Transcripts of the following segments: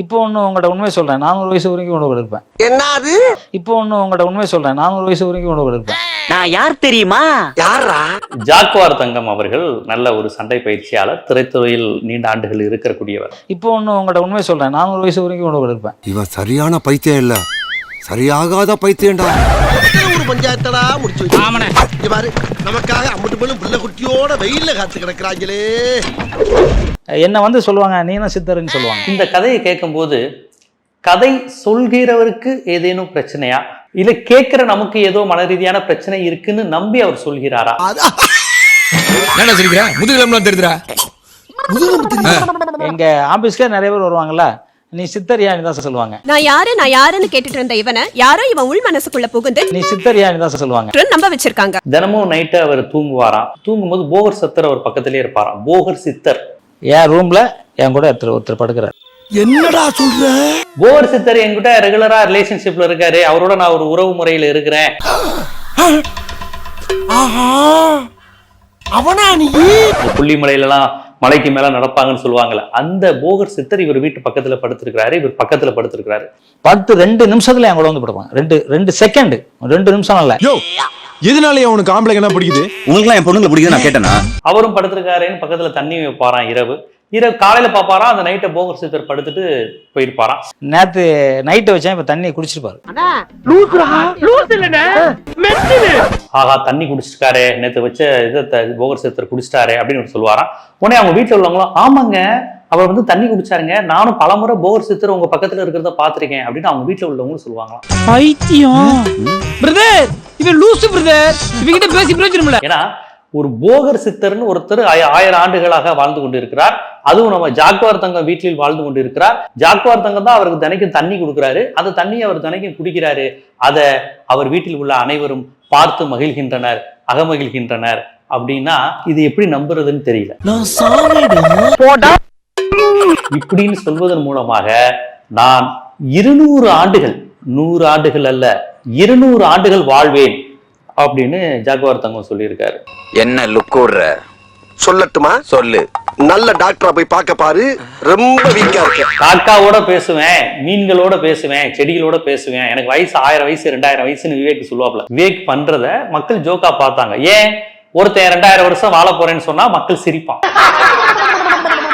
இப்போ ஒன்று உங்கள்கிட்ட உண்மை சொல்கிறேன் நானூறு வயசு வரைக்கும் உணவு எடுப்பேன். என்னது? இப்போ ஒன்று உங்கள்கிட்ட உண்மை சொல்கிறேன் நானூறு வயசு வரைக்கும் உணவு எடுப்பேன். நான் யார் தெரியுமா? யாரா? ஜாக்குவார் தங்கம் அவர்கள் நல்ல ஒரு சண்டை பயிற்சியாளர் திரைத்துறையில் நீண்ட ஆண்டுகள் இருக்கக்கூடியவர் இப்போ ஒன்று உங்கள்கிட்ட உண்மை சொல்கிறேன் நானூறு வயசு வரைக்கும் உணவு எடுப்பேன். இவன் சரியான பைத்தியம் இல்ல. சரியாகாத பைத்தியம்டா. பஞ்சாயத்தடா முடிச்சு இங்க பாரு நமக்காக அம்பட்டு பெண்ணும் பிள்ளை குட்டியோட வெயில்ல காத்து கிடக்குறாங்களே. என்னை வந்து சொல்லுவாங்க? நீ என்ன சித்தருன்னு சொல்லுவாங்க. இந்த கதையை கேட்கும்போது கதை சொல்கிறவருக்கு ஏதேனும் பிரச்சனையா? இல்ல கேட்கிற நமக்கு ஏதோ மன ரீதியான பிரச்சனை இருக்குன்னு நம்பி அவர் சொல்கிறாரா? அது என்ன சிரிக்கிற முதுகிழம்புலாம் தெரியுதுடா? எங்க ஆபீஸ்க்கே நிறைய பேர் வருவாங்கல்ல. நீ சித்தரியானி தான் சொல்லுவாங்க. நான் யாரு? நான் யாருன்னு கேட்டுட்டு இருந்த இவனை யாரோ இவன் உள் மனசுக்குள்ள புகுந்து நீ சித்தரியானி தான் சொல்லுவாங்க. நம்ப வச்சிருக்காங்க. தினமும் நைட்டு அவர் தூங்குவாராம். தூங்கும்போது போகர் சித்தர் அவர் பக்கத்திலே இருப்பாராம். போகர் சித்தர். என் ரூம்ல என் கூட ஒருத்தர் ஒருத்தர் படுக்கிறார். என்னடா சொல்ற? போகர் சித்தர் என்கிட்ட ரெகுலரா ரிலேஷன்ஷிப்ல இருக்காரு. அவரோட நான் ஒரு உறவு முறையில இருக்கிறேன். ஆஹா. அவனா நீ? புள்ளிமலையிலலாம் மலைக்கு மேல நடப்பாங்கன்னு சொல்லுவாங்கல்ல அந்த போகர் சித்தர் இவர் வீட்டு பக்கத்துல படுத்திருக்கிறாரு இவர் பக்கத்துல படுத்திருக்கிறாரு. பத்து ரெண்டு நிமிஷத்துல என் கூட வந்து படுப்பாங்க ரெண்டு ரெண்டு செகண்ட் ரெண்டு நிமிஷம் இல்ல. யோ எதனால உனக்கு ஆம்பளைங்க என்ன பிடிக்குது? உங்களுக்குலாம் என் பொண்ணுங்களை பிடிக்குது நான் கேட்டேனா? அவரும் படுத்திருக்காருன்னு பக்கத்துல தண்ணி வைப்பாராம் இரவு. இரவு காலையில பாப்பாராம் அந்த நைட்டை போகர் சித்தர் படுத்துட்டு போயிருப்பாராம் நேத்து நைட்டு வச்சேன் இப்ப தண்ணி குடிச்சிருப்பாரு. ஆகா தண்ணி குடிச்சிருக்காரு நேத்து வச்ச இதை போகர் சித்தர் குடிச்சிட்டாரு அப்படின்னு சொல்லுவாராம் உடனே அவங்க வீட்டுல உள்ளவங்களும் ஆமாங்க அவர் வந்து தண்ணி குடிச்சாருங்க. நானும் பலமுறை போகர் சித்தர் உங்க பக்கத்துல இருக்கிறத பாத்திருக்கேன். அப்படின்னு அவங்க வீட்டுல உள்ளவங்களும் சொல்லுவாங்களாம். பைத்தியம். பிரதர் இவன் லூசு பிரதர் இவங்கிட்ட பேசி பிரயோஜனம் இல்ல. ஏன்னா ஒரு போகர் சித்தர்னு ஒருத்தர் ஆய- ஆயிரம் ஆண்டுகளாக வாழ்ந்து கொண்டிருக்கிறார். அதுவும் நம்ம ஜாக்குவார் தங்கம் வீட்டில் வாழ்ந்து கொண்டிருக்கிறார். ஜாக்குவார் தங்கம் தான் அவருக்கு தினைக்கும் தண்ணி கொடுக்குறாரு. அந்த தண்ணியை அவர் தினைக்கும் குடிக்கிறாரு. அதை அவர் வீட்டில் உள்ள அனைவரும் பார்த்து மகிழ்கின்றனர் அகமகிழ்கின்றனர். அப்படின்னா இது எப்படி நம்புறதுன்னு தெரியல. இப்படின்னு சொல்வதன் மூலமாக நான் இருநூறு ஆண்டுகள் நூறு ஆண்டுகள் அல்ல இருநூறு ஆண்டுகள் வாழ்வேன். அப்படின்னு ஜாக்குவார் தங்கம் சொல்லியிருக்காரு. என்ன லுக்கூடுற சொல்லட்டுமா? சொல்லு. நல்ல டாக்டரா போய் பார்க்க பாரு. ரொம்ப வீக்கா இருக்கு. காக்காவோட பேசுவேன் மீன்களோட பேசுவேன் செடிகளோட பேசுவேன். எனக்கு வயசு ஆயிரம் வயசு ரெண்டாயிரம் வயசுன்னு விவேக் சொல்லுவாப்ல. விவேக் பண்றத மக்கள் ஜோக்கா பார்த்தாங்க. ஏன்? ஒருத்தன் ரெண்டாயிரம் வருஷம் வாழ போறேன்னு சொன்னா மக்கள் சிரிப்பான்.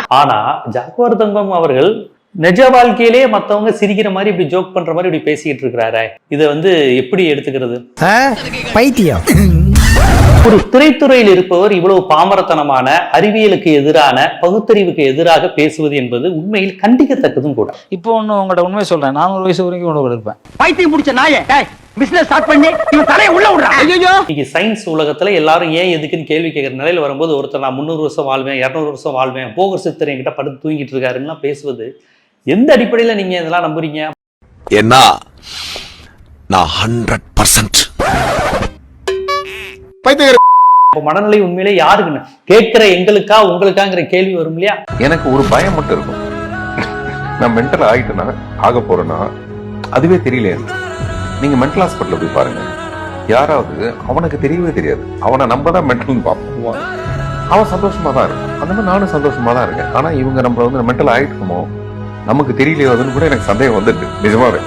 ஆனா ஜாக்குவார் தங்கம் அவர்கள் நிஜ வாழ்க்கையிலேயே மத்தவங்க சிரிக்கிற மாதிரி இப்படி ஜோக் பண்ற மாதிரி இப்படி பேசிக்கிட்டு இருக்கிறாரே. இதை வந்து எப்படி எடுத்துக்கிறது? பைத்தியம். ஒரு திரைத்துறையில் இருப்பவர் இவ்வளவு பாமரத்தனமான அறிவியலுக்கு எதிரான பகுத்தறிவுக்கு எதிராக பேசுவது என்பது உண்மையில் கண்டிக்கத்தக்கதும் கூட. இப்போ ஒன்று உங்கள்கிட்ட உண்மை சொல்றேன். நானூறு வயசு வரைக்கும் உணவு எடுப்பேன் பைத்தியம் முடிச்ச நாயே பிசினஸ் ஸ்டார்ட் பண்ணி இவன் தலைய உள்ள விடுறா. ஐயோ இன்னைக்கு சயின்ஸ் உலகத்துல எல்லாரும் ஏன் எதுக்குன்னு கேள்வி கேட்கிற நிலையில வரும்போது ஒருத்தர் நான் முந்நூறு வருஷம் வாழ்வேன் இரநூறு வருஷம் வாழ்வேன் போகர் சித்தர் என்கிட்ட படுத்து தூங்கிட்டு இருக்காருன்னா பேசுவது எந்த அடிப்படையில நீங்க இதெல்லாம் நம்புறீங்க? என்ன நான் ஹண்ட்ரட் பர்சன்ட் மனநிலை உண்மையிலே யாருக்குன்னு? கேட்கிற எங்களுக்கா உங்களுக்காங்கிற கேள்வி வரும் இல்லையா? எனக்கு ஒரு பயம் மட்டும் இருக்கும். நான் மென்டல் ஆயிட்டேனா ஆக போறேன்னா அதுவே தெரியல எனக்கு. நீங்க மென்டல் ஹாஸ்பிட்டல் போய் பாருங்க. யாராவது அவனுக்கு தெரியவே தெரியாது. அவனை நம்ம தான் மென்டல் பார்ப்போம். அவன் சந்தோஷமா தான் இருக்கும் அந்த மாதிரி நானும் சந்தோஷமா தான் இருக்கேன். ஆனா இவங்க நம்மள வந்து மென்டல் ஆயிட்டுமோ நமக்கு தெரியலையோ அதுன்னு கூட எனக்கு சந்தேகம் வந்துட்டு நிஜமாவே.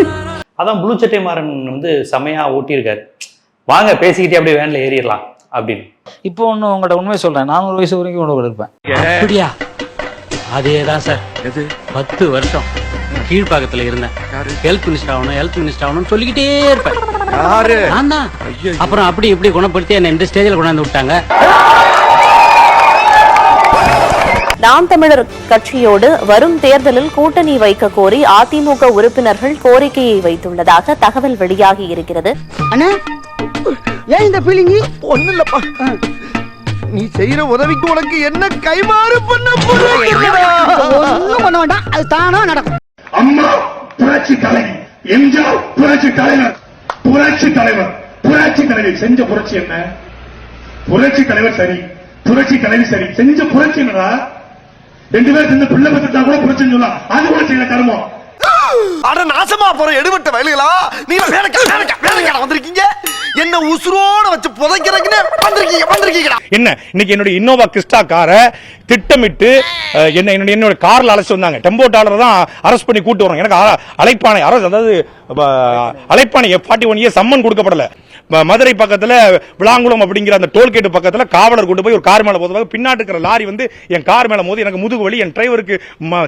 அதான் ப்ளூ சட்டை மாறன் வந்து செமையா ஓட்டியிருக்காரு வாங்க பேசிக்கிட்டே அப்படியே வேன்ல ஏறிடலாம் அப்படின்னு. இப்போ ஒன்று உங்கள்கிட்ட உண்மை சொல்றேன். நானூறு வயசு வரைக்கும் உணவு எடுப்பேன் அப்படியா? அதேதான் சார். பத்து வருஷம் கீழ்ப்பாக்கத்துல இருந்தேன். ஹெல்த் மினிஸ்டர் ஆகணும் ஹெல்த் மினிஸ்டர் ஆகணும்னு சொல்லிக்கிட்டே இருப்பேன். அப்புறம் அப்படி இப்படி குணப்படுத்தி என்ன இந்த ஸ்டேஜில் கொண்டாந்து விட்டாங்க. நாம் தமிழர் கட்சியோடு வரும் தேர்தலில் கூட்டணி வைக்க கோரி அதிமுக உறுப்பினர்கள் கோரிக்கையை வைத்துள்ளதாக தகவல் வெளியாகி இருக்கிறது. அண்ணா ஏன் இந்த பீலிங்கி ஒண்ணு இல்லப்பா நீ செய்யற உதவிக்கு உனக்கு என்ன கைமாறு பண்ண ஒண்ணும் பண்ண வேண்டாம். அது தானா நடக்கும். அம்மா புரட்சி தலைவி எம்ஜிஆர் புரட்சி தலைவர். புரட்சி தலைவர். புரட்சி தலைவி செஞ்ச புரட்சி என்ன? புரட்சி தலைவர் சரி. புரட்சி தலைவி சரி. செஞ்ச புரட்சி என்னடா? ரெண்டு பேரும் சேர்ந்து பிள்ளை பத்தா கூட புரட்சின்னு சொல்லலாம். அது கூட செய்யல கர்மம் அட நாசமா போற எடுபட்ட வயலுகளா? நீங்க வேலைக்கா வேலைக்கா வேலைக்கா வந்திருக்கீங்க? என்ன உசுரோட வச்சு புதைக்கிறதுக்குன்னு வந்திருக்கீங்க வந்திருக்கீங்கடா. என்ன இன்னைக்கு என்னுடைய இன்னோவா கிறிஸ்டா காரை திட்டமிட்டு என்ன என்னுடைய என்னோட கார்ல அழைச்சு வந்தாங்க. டெம்போ டாலர் தான் அரெஸ்ட் பண்ணி கூட்டு வரோம் எனக்கு அழைப்பானை அரசு அதாவது அழைப்பானை ஃபார்ட்டி ஒன் இயர் சம்மன் கொடுக்கப்படல. மதுரை பக்கத்துல விளாங்குளம் அப்படிங்கிற அந்த டோல்கேட் பக்கத்துல காவலர் கொண்டு போய் ஒரு கார் மேல போதுவாக பின்னாடி இருக்கிற லாரி வந்து என் கார் மேல மோதி எனக்கு முதுகு வலி என் டிரைவருக்கு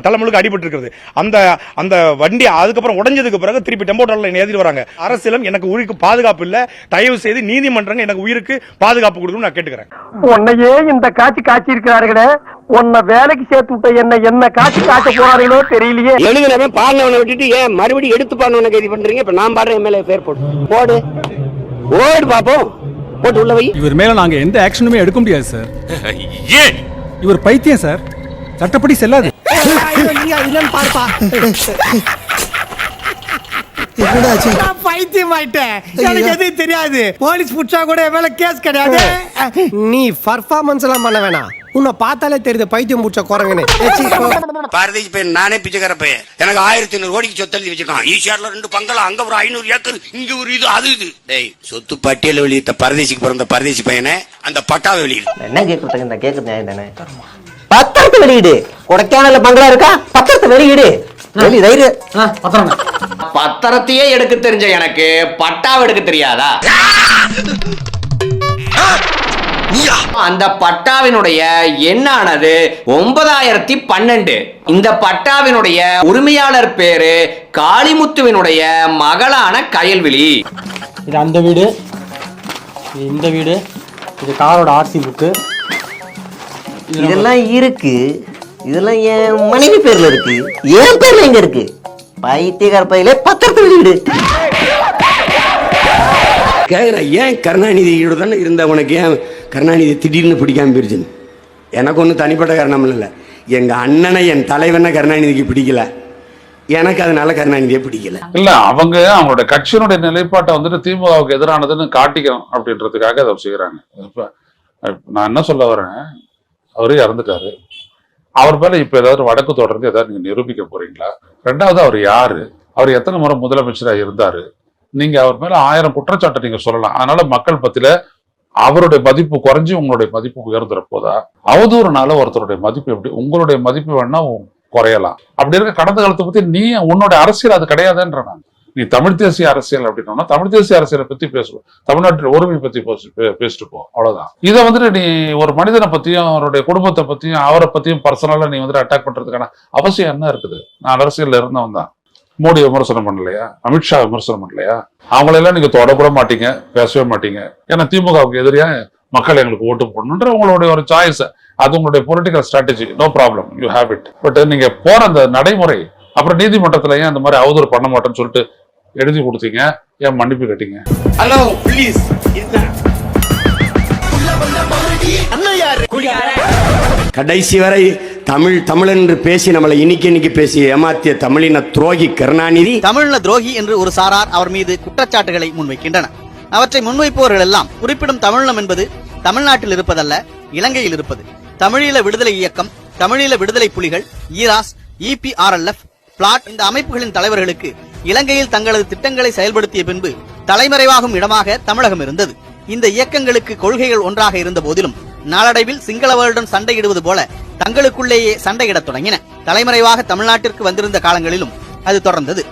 தலைமுழுக்கு அடிபட்டு இருக்கிறது அந்த அந்த வண்டி அதுக்கப்புறம் உடைஞ்சதுக்கு பிறகு திருப்பி டெம்போ டாலர் என்ன வராங்க. அரசியலும் எனக்கு உயிருக்கு பாதுகாப்பு இல்ல. தயவு செய்து நீதிமன்றங்கள் எனக்கு உயிருக்கு பாதுகாப்பு கொடுக்கணும்னு நான் கேட்டுக்கிறேன். உன்னையே இந்த காட்சி காட்சி இருக்கிறார்களே உன்னை வேலைக்கு சேர்த்து விட்ட என்ன என்ன காட்சி காட்ட போறார்களோ தெரியலையே. எழுதினவன் பாடினவனை விட்டுட்டு ஏன் மறுபடியும் எடுத்து பாடினவனை கைது பண்றீங்க? இப்ப நான் பாடுற எம்எல்ஏ பேர் போடு போடு. ஓடு பாப்போம். போட்டு உள்ள வை. இவர் மேல நாங்க எந்த ஆக்ஷனுமே எடுக்க முடியாது சார் இவர் பைத்தியம் சார் சட்டப்படி செல்லாது. பைத்தியம் ஆயிட்டேன் எனக்கு எதுவும் தெரியாது. போலீஸ் புடிச்சா கூட மேல கேஸ் கிடையாது. நீ பர்ஃபார்மன்ஸ் எல்லாம் பண்ண வேணாம். உன்னை பார்த்தாலே தெரியுது பைத்தியம் புடிச்ச குரங்குன்னு. பாரதேசி பையன் நானே பிச்சைக்கார பையன் எனக்கு ஆயிரத்தி ஐநூறு கோடிக்கு சொத்து எழுதி வச்சிருக்கான். ஈஷார்ல ரெண்டு பங்களா அங்க ஒரு ஐநூறு ஏக்கர் இங்க ஒரு இது அது இது. டேய் சொத்து பட்டியல வெளியிட்ட பரதேசிக்கு பிறந்த பரதேசி பையனே அந்த பட்டாவை வெளியிடு. என்ன கேக்குறது இந்த கேக்குறது நியாயம் தானே? பத்திரத்தை வெளியிடு. கொடைக்கானல்ல பங்களா இருக்கா? பத்திரத்தை வெளியிடு. வெளி தைரியம் பத்திரத்தையே எடுக்க தெரிஞ்ச எனக்கு பட்டாவை எடுக்க தெரியாதா? அந்த பட்டாவினுடைய எண்ணானது ஒன்பதாயிரத்தி பன்னெண்டு. இந்த பட்டாவினுடைய உரிமையாளர் பேரு காளிமுத்துவினுடைய மகளான கயல்விழி. இது அந்த வீடு. இது இந்த வீடு. இது காரோட ஆர்சி புக்கு. இதெல்லாம் இருக்கு. இதெல்லாம் என் மனைவி பேர்ல இருக்கு. என் பேர்ல எங்க இருக்கு? பைத்தியக்கார பையில பத்திரத்தை வெளியிடு கேக்குறேன் ஏன் கருணாநிதியோட தானே இருந்த உனக்கு? ஏன் கருணாநிதி திடீர்னு பிடிக்காம போயிருச்சுன்னு. எனக்கு ஒன்றும் தனிப்பட்ட காரணம் இல்லை. எங்க அண்ணனை என் தலைவனை கருணாநிதிக்கு பிடிக்கல. எனக்கு அதனால கருணாநிதியை பிடிக்கல. இல்ல அவங்க அவங்களோட கட்சியினுடைய நிலைப்பாட்டை வந்துட்டு திமுகவுக்கு எதிரானதுன்னு காட்டிக்கணும் அப்படின்றதுக்காக அதை செய்யறாங்க இப்ப நான் என்ன சொல்ல வரேன்? அவரு இறந்துட்டாரு. அவர் மேல இப்ப ஏதாவது வடக்கு தொடர்ந்து ஏதாவது நீங்க நிரூபிக்க போறீங்களா? ரெண்டாவது அவர் யாரு? அவர் எத்தனை முறை முதலமைச்சரா இருந்தாரு? நீங்க அவர் மேல ஆயிரம் குற்றச்சாட்டை நீங்க சொல்லலாம். அதனால மக்கள் பத்தில அவருடைய மதிப்பு குறைஞ்சி உங்களுடைய மதிப்பு உயர்ந்துற அவதூறுனால ஒருத்தருடைய மதிப்பு எப்படி உங்களுடைய மதிப்பு வேணா குறையலாம். அப்படி இருக்க கடந்த காலத்தை பத்தி நீ உன்னோட அரசியல் அது கிடையாதுன்ற நான். நீ தமிழ் தேசிய அரசியல் அப்படின்னா தமிழ் தேசிய அரசியலை பத்தி பேசுவோம். தமிழ்நாட்டில் ஒருமை பத்தி பேசிட்டு போ அவ்வளவுதான். இதை வந்துட்டு நீ ஒரு மனிதனை பத்தியும் அவருடைய குடும்பத்தை பத்தியும் அவரை பத்தியும் பர்சனலா நீ வந்துட்டு அட்டாக் பண்றதுக்கான அவசியம் என்ன இருக்குது? நான் அரசியல்ல இருந்தவன் தான். மோடி விமர்சனம் பண்ணலையா? அமித்ஷா விமர்சனம் பண்ணலையா? அவங்களெல்லாம் நீங்க தொடக்கூட மாட்டீங்க பேசவே மாட்டீங்க. ஏன்னா திமுகவுக்கு எதிரியா மக்கள் எங்களுக்கு ஓட்டு போடணுன்ற உங்களுடைய ஒரு சாய்ஸ் அது உங்களுடைய political strategy no problem you have it but நீங்க போற அந்த நடைமுறை அப்புறம் நீதிமன்றத்துல ஏன் அந்த மாதிரி அவதூறு பண்ண மாட்டேன்னு சொல்லிட்டு எழுதி கொடுத்தீங்க? ஏன் மன்னிப்பு கேட்டீங்க? ஹலோ ப்ளீஸ் கடைசி வரை தமிழ் தமிழ் என்று பேசி நம்மளை இன்னைக்கு இன்னைக்கு பேசி ஏமாத்திய தமிழின துரோகி கருணாநிதி. தமிழ்ல துரோகி என்று ஒரு சாரார் அவர் மீது குற்றச்சாட்டுகளை முன்வைக்கின்றனர். அவற்றை முன்வைப்பவர்கள் எல்லாம் குறிப்பிடும் தமிழம் என்பது தமிழ்நாட்டில் இருப்பதல்ல இலங்கையில் இருப்பது. தமிழீழ விடுதலை இயக்கம் தமிழீழ விடுதலை புலிகள் ஈராஸ் இபிஆர்எல்எஃப் பிளாட் இந்த அமைப்புகளின் தலைவர்களுக்கு இலங்கையில் தங்களது திட்டங்களை செயல்படுத்திய பின்பு தலைமறைவாகும் இடமாக தமிழகம் இருந்தது. இந்த இயக்கங்களுக்கு கொள்கைகள் ஒன்றாக இருந்த போதிலும் நாளடைவில் சிங்களவர்களுடன் சண்டையிடுவது போல தங்களுக்குள்ளேயே சண்டையிடத் தொடங்கின. தலைமறைவாக தமிழ்நாட்டிற்கு வந்திருந்த காலங்களிலும் அது தொடர்ந்தது.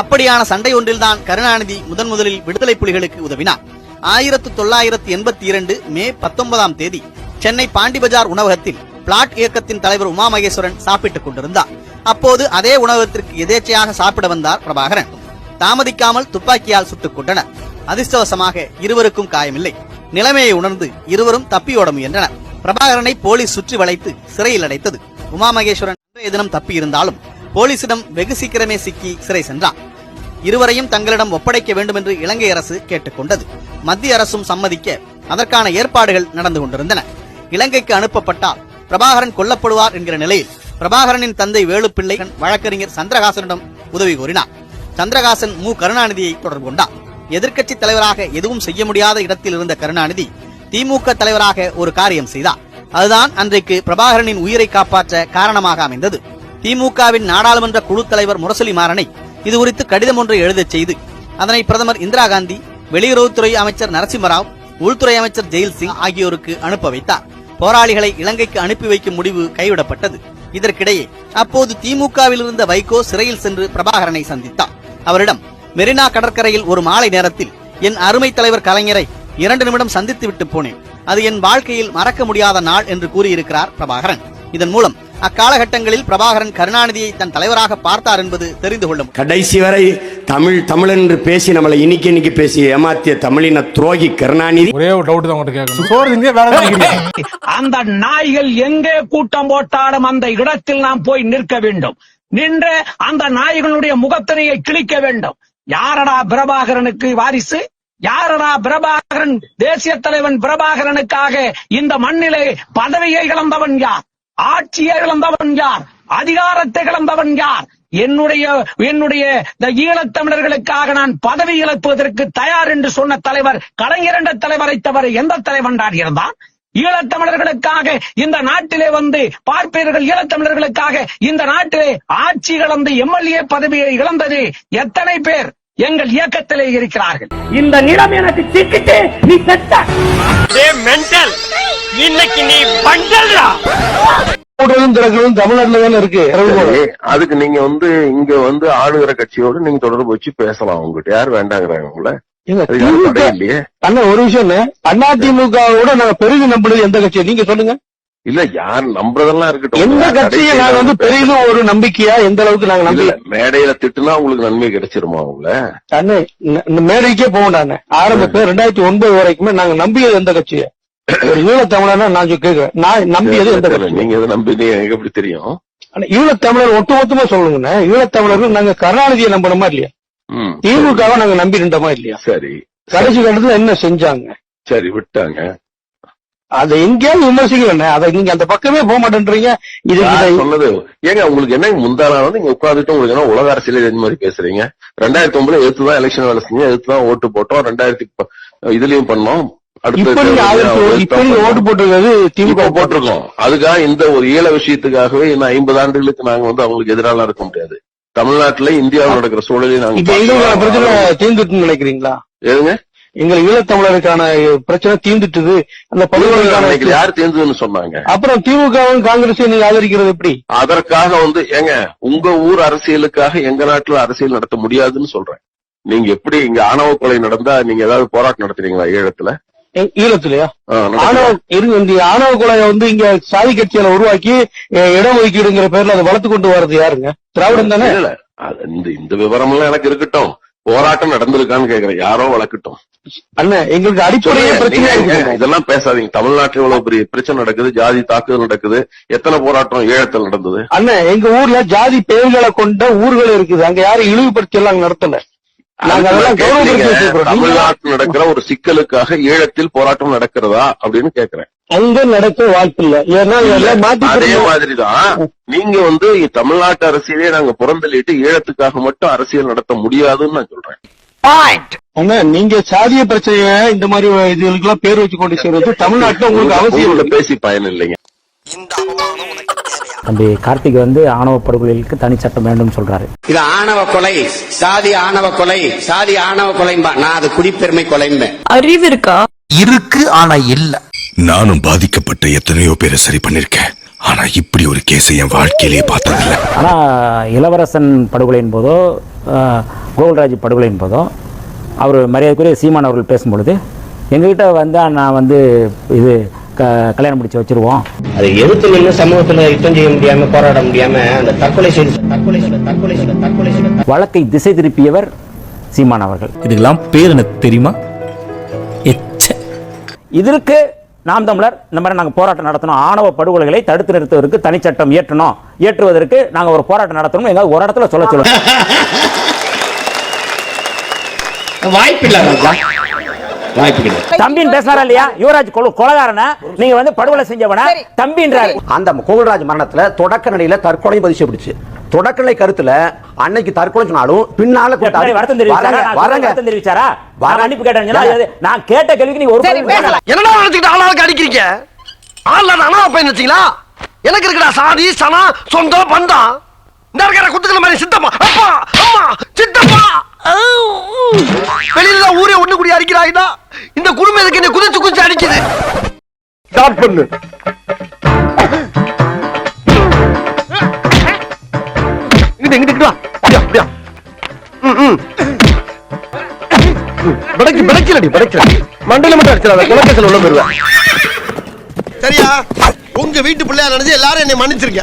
அப்படியான சண்டை ஒன்றில்தான் கருணாநிதி முதன் முதலில் விடுதலை புலிகளுக்கு உதவினார். ஆயிரத்து தொள்ளாயிரத்து எண்பத்தி இரண்டு மே பத்தொன்பதாம் தேதி சென்னை பாண்டி பஜார் உணவகத்தில் பிளாட் இயக்கத்தின் தலைவர் உமா மகேஸ்வரன் சாப்பிட்டுக் கொண்டிருந்தார். அப்போது அதே உணவகத்திற்கு எதேச்சையாக சாப்பிட வந்தார் பிரபாகரன். தாமதிக்காமல் துப்பாக்கியால் சுட்டுக் கொண்டனர் அதிர்ஷ்டவசமாக இருவருக்கும் காயமில்லை. நிலைமையை உணர்ந்து இருவரும் தப்பியோட முயன்றனர். பிரபாகரனை போலீஸ் சுற்றி வளைத்து சிறையில் அடைத்தது. உமா மகேஸ்வரன் அன்றைய தினம் தப்பியிருந்தாலும் போலீசிடம் வெகு சீக்கிரமே சிக்கி சிறை சென்றான். இருவரையும் தங்களிடம் ஒப்படைக்க வேண்டும் என்று இலங்கை அரசு கேட்டுக்கொண்டது. மத்திய அரசும் சம்மதிக்க அதற்கான ஏற்பாடுகள் நடந்து கொண்டிருந்தன. இலங்கைக்கு அனுப்பப்பட்டால் பிரபாகரன் கொல்லப்படுவார் என்கிற நிலையில் பிரபாகரனின் தந்தை வேலுப்பிள்ளை வழக்கறிஞர் சந்திரகாசனிடம் உதவி கோரினார். சந்திரகாசன் மு. கருணாநிதியை தொடர்பு கொண்டார். எதிர்க்கட்சி தலைவராக எதுவும் செய்ய முடியாத இடத்தில் இருந்த கருணாநிதி திமுக தலைவராக ஒரு காரியம் செய்தார். அதுதான் அன்றைக்கு பிரபாகரனின் உயிரை காப்பாற்ற காரணமாக அமைந்தது. திமுகவின் நாடாளுமன்ற குழு தலைவர் முரசொலி மாறனை இது குறித்து கடிதம் ஒன்றை எழுதச் செய்து அதனை பிரதமர் இந்திரா காந்தி வெளியுறவுத்துறை அமைச்சர் நரசிம்மராவ் உள்துறை அமைச்சர் ஜெயில் சிங் ஆகியோருக்கு அனுப்ப வைத்தார். போராளிகளை இலங்கைக்கு அனுப்பி வைக்கும் முடிவு கைவிடப்பட்டது. இதற்கிடையே அப்போது திமுகவில் இருந்த வைகோ சிறையில் சென்று பிரபாகரனை சந்தித்தார். அவரிடம் மெரினா கடற்கரையில் ஒரு மாலை நேரத்தில் என் அருமை தலைவர் கலைஞரை இரண்டு நிமிடம் சந்தித்து விட்டு போனேன். அது என் வாழ்க்கையில் மறக்க முடியாத நாள் என்று கூறியிருக்கிறார் பிரபாகரன். இதன் மூலம் அக்காலகட்டங்களில் பிரபாகரன் கருணாநிதியை தன் தலைவராக பார்த்தார் என்பது தெரிந்து கொள்ள முடியும். கடைசி வரை தமிழ் தமிழ் என்று பேசி நம்மளை இன்னைக்கு இன்னைக்கு பேசி ஏமாத்திய தமிழின துரோகி கருணாநிதி. ஒரே ஒரு டவுட் தான் வேலை அந்த நாய்கள் எங்கே கூட்டம் போட்டாலும் அந்த இடத்தில் நாம் போய் நிற்க வேண்டும். நின்று அந்த நாய்களுடைய முகத்திரையை கிழிக்க வேண்டும். யாரடா பிரபாகரனுக்கு வாரிசு? யாரடா பிரபாகரன் தேசிய தலைவன் பிரபாகரனுக்காக இந்த மண்ணிலே பதவியை இழந்தவன் யார்? ஆட்சியை இழந்தவன் யார்? அதிகாரத்தை இழந்தவன் யார்? என்னுடைய என்னுடைய இந்த ஈழத்தமிழர்களுக்காக நான் பதவி இழப்பதற்கு தயார் என்று சொன்ன தலைவர் கலைஞர் என்ற தலைவரை தவிர எந்த தலைவன் தான் இருந்தான்? ஈழத்தமிழர்களுக்காக இந்த நாட்டிலே வந்து பார்ப்பீர்கள். ஈழத்தமிழர்களுக்காக இந்த நாட்டிலே ஆட்சி இழந்து எம்எல்ஏ பதவியை இழந்தது எத்தனை பேர் எங்கள் இயக்கத்திலே இருக்கிறார்கள். இந்த நிலம் எனக்கு சிக்கிட்டு நீ செத்த. மென்டல் இன்னைக்கு நீ பண்டல்ரா திறக்கிறதும் தமிழ்நாட்டுல தானே இருக்கு. அதுக்கு நீங்க வந்து இங்க வந்து ஆளுகிற கட்சியோட நீங்க தொடர்பு வச்சு பேசலாம். உங்ககிட்ட யார் வேண்டாங்கிறாங்க உங்களை? அண்ணா ஒரு விஷயம் அண்ணா திமுகவோட நாங்க பெரிதும் நம்பினது எந்த கட்சி நீங்க சொல்லுங்க. இல்ல யார் நம்புறதெல்லாம் இருக்கட்டும். எந்த கட்சியை கடைசியா நாங்க வந்து பெரிதும் ஒரு நம்பிக்கையா எந்த அளவுக்கு நாங்க நம்பி மேடையில திட்டுனா உங்களுக்கு நன்மை கிடைச்சிருமா உங்களை அண்ணே மேடைக்கே போக மாட்டாங்க ஆரம்பத்துல ரெண்டாயிரத்தி ஒன்பது வரைக்குமே நாங்க நம்பியது எந்த கட்சியை? ஒரு ஈழத்தமிழனா நான் கேக்குறேன். நான் நம்பியது எந்த கட்சி நீங்க எதை நம்பி எனக்கு எப்படி தெரியும்? ஈழத்தமிழர் ஒட்டுமொத்தமா சொல்லுங்கண்ணே. ஈழத்தமிழர்கள் நாங்க கருணாநிதியை நம்பணுமா இல்லையா? திமுகவை நாங்க நம்பி இருந்தோமா இல்லையா? சரி. கடைசி கட்டத்துல என்ன செஞ்சாங்க? சரி விட்டாங்க. அதை எங்கேயாவது விமர்சிக்கல அதை நீங்க அந்த பக்கமே போக மாட்டேன்றீங்க. இது சொன்னது ஏங்க உங்களுக்கு என்ன முந்தானா வந்து நீங்க உட்காந்துட்டு உங்களுக்கு என்ன உலக அரசியல் இந்த மாதிரி பேசுறீங்க? ரெண்டாயிரத்தி ஒன்பதுல எடுத்து தான் எலெக்ஷன் வேலை செஞ்சோம் எடுத்து தான் ஓட்டு போட்டோம். ரெண்டாயிரத்தி இதுலயும் பண்ணோம். போட்டிருக்கோம். அதுக்காக இந்த ஒரு ஈழ விஷயத்துக்காகவே இன்னும் ஐம்பது ஆண்டுகளுக்கு நாங்க வந்து அவங்களுக்கு எதிரால இருக்க முடியாது. தமிழ்நாட்டுல இந்தியாவில் நடக்கிற சூழலையும் நாங்க பிரச்சனை. தீர்ந்துட்டுன்னு நினைக்கிறீங்களா? எதுங்க? எங்கள் ஈழத்தமிழருக்கான பிரச்சனை தீர்ந்துட்டுது. அந்த படுகொலைக்கான அன்னைக்கு யார் தேர்ந்ததுன்னு சொன்னாங்க? அப்புறம் திமுகவும் காங்கிரஸையும் நீங்க ஆதரிக்கிறது எப்படி? அதற்காக வந்து ஏங்க உங்க ஊர் அரசியலுக்காக எங்க நாட்டுல அரசியல் நடத்த முடியாதுன்னு சொல்றேன். நீங்க எப்படி இங்க ஆணவ கொலை நடந்தா நீங்க ஏதாவது போராட்டம் நடத்துறீங்களா ஈழத்துல? ஈழத்திலயா? ஆணவ இந்த ஆணவ கொலையை வந்து இங்க சாதி கட்சியில உருவாக்கி எ, இடஒதுக்கீடுங்கிற பேர்ல அதை வளர்த்து கொண்டு வர்றது யாருங்க? திராவிடம் தானே? இந்த இந்த விவரம் எல்லாம் எனக்கு இருக்கட்டும். போராட்டம் நடந்திருக்கான்னு கேக்குறேன். யாரோ வளர்க்கட்டும். அண்ணன் எங்களுக்கு அடிப்படையே இருக்கு இதெல்லாம் பேசாதீங்க. தமிழ்நாட்டுல இவ்வளவு பெரிய பிரச்சனை நடக்குது ஜாதி தாக்குதல் நடக்குது. எத்தனை போராட்டம் ஈழத்தில் நடந்தது? அண்ணன் எங்க ஊர்ல ஜாதி பெயர்களை கொண்ட ஊர்கள் இருக்குது. அங்க யாரும் இழிவுபடுத்தி எல்லாம் நடத்தல. தமிழ்நாட்டில் நடக்கிற ஒரு சிக்கலுக்காக ஈழத்தில் போராட்டம் நடக்கிறதா அப்படின்னு கேக்குறேன். அங்க நடக்க வாய்ப்பு இல்ல ஏன்னா அதே மாதிரிதான் நீங்க வந்து தமிழ்நாட்டு அரசியலே நாங்க புறந்தள்ளிட்டு ஈழத்துக்காக மட்டும் அரசியல் நடத்த முடியாதுன்னு நான் சொல்றேன். அண்ணா நீங்க சாதிய பிரச்சனைய இந்த மாதிரி இதுகளுக்கு எல்லாம் பேர் வச்சு கொண்டு சேர்றது தமிழ்நாட்டுல உங்களுக்கு அவசியம் பேசி பயன் இல்லைங்க. தம்பி கார்த்திக் வந்து ஆணவ படுகொலைகளுக்கு தனி சட்டம் வேண்டும் சொல்றாரு. இது ஆணவ கொலை சாதி ஆணவ கொலை சாதி ஆணவ கொலைம்பா. நான் அது குடிப்பெருமை கொலைம்பேன். அறிவு இருக்கா? இருக்கு ஆனா இல்ல. நானும் பாதிக்கப்பட்ட எத்தனையோ பேரை சரி பண்ணிருக்கேன். ஆனா இப்படி ஒரு கேஸை என் வாழ்க்கையிலேயே பார்த்ததில்ல. ஆனா இளவரசன் படுகொலையின் போதோ கோகுல்ராஜ் படுகொலையின் போதோ அவர் மரியாதைக்குரிய சீமான் அவர்கள் பேசும்பொழுது எங்ககிட்ட வந்தா நான் வந்து இது கல்யாணம் முடிச்சு வச்சிருவோம். அதை எதிர்த்து நின்று சமூகத்துல யுத்தம் செய்ய முடியாம போராட முடியாம அந்த தற்கொலை செய்து தற்கொலை செய்து தற்கொலை செய்து தற்கொலை செய்து. வழக்கை திசை திருப்பியவர் சீமான் அவர்கள். இதுக்கெல்லாம் பேர் எனக்கு தெரியுமா? எச்ச. இதற்கு நாம் தமிழர் இந்த மாதிரி நாங்கள் போராட்டம் நடத்தணும். ஆணவ படுகொலைகளை தடுத்து நிறுத்துவதற்கு தனிச்சட்டம் இயற்றணும். இயற்றுவதற்கு நாங்கள் ஒரு போராட்டம் நடத்தணும் எங்காவது ஒரு இடத்துல சொல்ல சொல்லுங்க வாய்ப்பு இல்ல வாய்ப்பு கிடையாது. தம்பின்னு பேசினாரா இல்லையா? யுவராஜ் கொலை கொலகாரன நீங்க வந்து படுகொலை செஞ்சவன? தம்பின்றாரு. அந்த கோகுல்ராஜ் மரணத்துல தொடக்க நிலையில தற்கொலை பதிவு செய்யப்படுச்சு தொடக்க நிலை கருத்துல அன்னைக்கு தற்கொலை சொன்னாலும் பின்னால வருத்தம் தெரிவிச்சாரா? நான் வருத்தம் தெரிவிச்சாரா? நான் மன்னிப்பு கேட்டேன் நான் கேட்ட கேள்விக்கு நீங்க ஒரு. என்னடா நினைச்சுக்கிட்டு ஆளாளுக்கு அடிக்கிறீங்க? ஆள் அண்ணா பையன் வச்சீங்களா? எனக்கு இருக்குடா சாதி சனம் சொந்தம் பந்தம் இந்த இருக்கிற குத்துக்கள் மாதிரி சித்தப்பா. அப்பா அம்மா சித்தப்பா. வெளியில ஊரே ஒண்ணு கூடி அடிக்கிறாய்னா இந்த குடும்பம் எதுக்கு என்ன குதிச்சு குதிச்சு அடிக்குது? ஸ்டார்ட் பண்ணு. இங்கிட்டு இங்கிட்டு வா. அப்படியா அப்படியா? ம் ம். படைக்கு படைக்கலடி படைக்கல மண்டையில மட்டும் அடிச்சிடாத குலக்கேசல் உள்ள போயிருவேன் சரியா? உங்க வீட்டு பிள்ளையா நினைச்சு எல்லாரும் என்னை மன்னிச்சிருக்க